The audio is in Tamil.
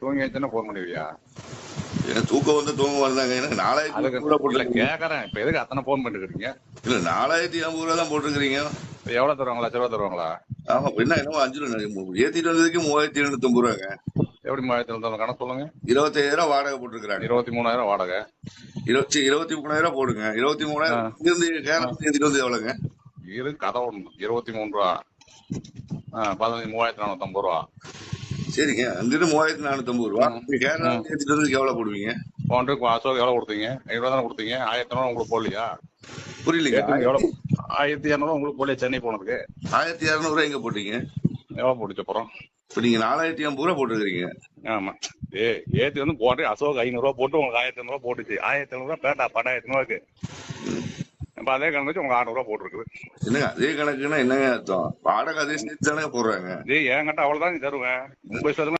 தூங்கி வச்சுன்னா போன் பண்ணுவியா ஏன்னா தூக்கம் வந்து தூங்க வந்தாங்க ஏன்னா நாலாயிரத்தி இல்ல போட்டுருக்கீங்க. கேக்குறேன். இப்ப எதுக்கு அத்தனை போன் பண்ணிருக்கீங்க இல்ல நாலாயிரத்தி ஐம்பது ரூபா தான் போட்டிருக்கிறீங்க இப்ப எவ்வளவு தருவாங்க லட்ச ரூபா தருவாங்களா? ஆமா என்ன என்னமோ அஞ்சு ரூபா ஏத்திட்டு வந்ததுக்கு மூவாயிரத்தி எழுநூத்தி ஐம்பது ரூபாங்க. எப்படி மூவாயிரத்தி எழுநூத்தி கணக்கு சொல்லுங்க. இருபத்தாயிரம் வாடகை போட்டிருக்கிறாங்க. இருபத்தி மூணாயிரம் வாடகை. இருபத்தி இருபத்தி மூணாயிரம் போடுங்க. இருபத்தி மூணாயிரம் இருந்து ஏத்திட்டு வந்து எவ்வளவுங்க? இரு கதை ஒண்ணு. இருபத்தி மூணு ரூபா. பதினஞ்சு மூவாயிரத்தி நானூத்தி ஐம்பது ரூபா. சரிங்க. அங்கிருந்து மூவாயிரத்தி நானூத்தி ஐம்பது ரூபா கேரளா ஏத்திட்டு வந்ததுக்கு எவ்வளவு போடுவீங்க? போன்று அசோக் எவ்வளவு கொடுத்தீங்க? ஐநூறு தானே கொடுத்தீங்க? ஆயிரத்தி உங்களுக்கு போடலையா? புரியலீங்க. எவ்வளவு ஆயிரத்தி இரநூறு உங்களுக்கு போடலையா சென்னை போனதுக்கு? ஆயிரத்தி இருநூறு ரூபாய் எங்க போட்டீங்க? எவ்வளவு போட்டுச்சு அப்புறம்? இப்ப நீங்க நாலாயிரத்தி ஐம்பது ரூபா போட்டுருக்கீங்க ஆமா. ஏ ஏத்தி வந்து போட்டு அசோக் ஐநூறு ரூபா போட்டு உங்களுக்கு ஆயிரத்தி ஐநூறு ரூபா போட்டுச்சு. ஆயிரத்தி ஐநூறு ரூபா பேட்டா பத்தாயிரத்தி ரூபாய்க்கு இப்ப அதே கணக்கு வச்சு ஆறு ரூபா போட்டுருக்குது. என்னங்க அதே கணக்குன்னா என்னங்க அர்த்தம்? வாடகை அதே சேர்த்து தானே போடுறாங்க. இதே என்கிட்ட அவ்வளவுதான் நீ தருவேன். உங்க இஷ்டத்துக்கு